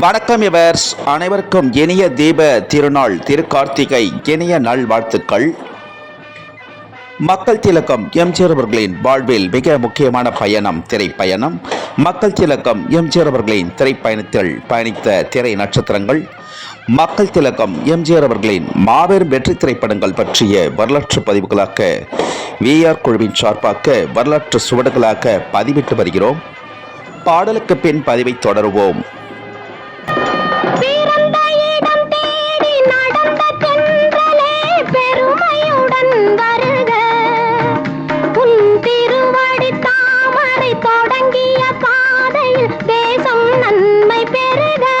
வணக்கம் இவர்ஸ். அனைவருக்கும் இனிய தீப திருநாள் திருக்கார்த்திகை இனிய நல்வாழ்த்துக்கள் மக்கள் திலக்கம் எம்ஜிஆர் அவர்களின் வாழ்வில் மிக முக்கியமான பயணம் திரைப்பயணம். மக்கள் திலக்கம் எம்ஜிஆர் அவர்களின் திரைப்பயணத்தில் பயணித்த திரை நட்சத்திரங்கள். மக்கள் திலக்கம் எம்ஜிஆர் அவர்களின் மாபெரும் வெற்றி திரைப்படங்கள் பற்றிய வரலாற்று பதிவுகளாக விஆர் குழுவின் சார்பாக வரலாற்று சுவடுகளாக பதிவிட்டு வருகிறோம். பாடலுக்கு பின் பதிவை தொடருவோம். பெருக